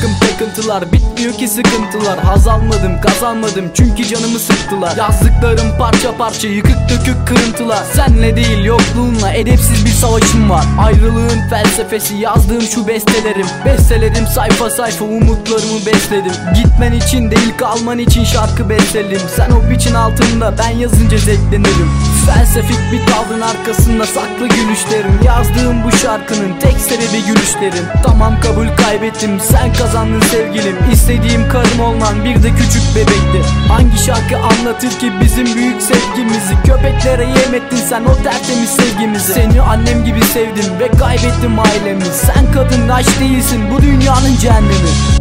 takım takıntılar. Bitmiyor ki sıkıntılar. Haz almadım kas kazanmadım çünkü canımı sıktılar. Yazdıklarım parça parça yıkık dökük kırıntılar. Senle değil yokluğunla edepsiz bir savaşım var. Ayrılığın felsefesi yazdığım şu bestelerim. Bestelerim sayfa sayfa umutlarımı besledim. Gitmen için değil kalman için şarkı besteledim. Sen o biçin altında ben yazınca zevklenirim Felsefik bir tavrın arkasında saklı gülüşlerim. Yazdığım bu şarkının tek sebebi gülüşlerin Tamam kabul kaybettim. Sen kazandın sevgilim. İstediğim karım olman bir de küçük bebekti Hangi şarkı anlatır ki bizim büyük sevgimizi? Köpeklere yem ettin sen o tertemiz sevgimizi. Seni annem gibi sevdim ve kaybettim ailemi. Sen kadın aç değilsin bu dünyanın cehennemi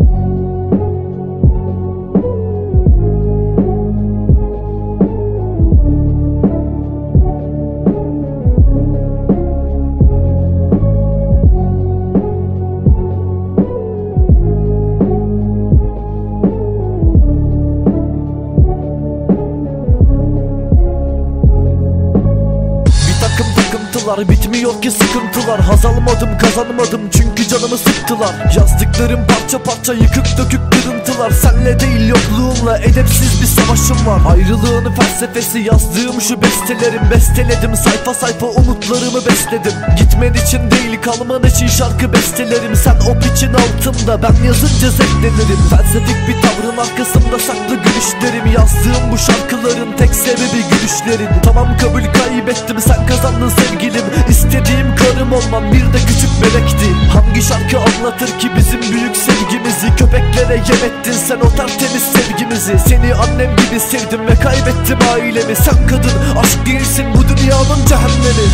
takıntılar bitmiyor ki sıkıntılar. Haz almadım kazanmadım çünkü canımı sıktılar. Yazdıklarım parça parça yıkık dökük kırıntılar. Senle değil yokluğunla edepsiz bir savaşım var. Ayrılığın felsefesi yazdığım şu bestelerim. Besteledim sayfa sayfa umutlarımı besledim. Gitmen için değil kalman için şarkı bestelerim. Sen o piçin altında ben yazınca zevklenirim Felsefik bir tavrın arkasında saklı gülüşlerim. Yazdığım bu şarkıların tek sebebi gülüşlerin Tamam kabul kaybettim bir de küçük bebekti Hangi şarkı anlatır ki bizim büyük sevgimizi? Köpeklere yem ettin sen o tertemiz sevgimizi. Seni annem gibi sevdim ve kaybettim ailemi. Sen kadın aşk değilsin bu dünyanın cehennemi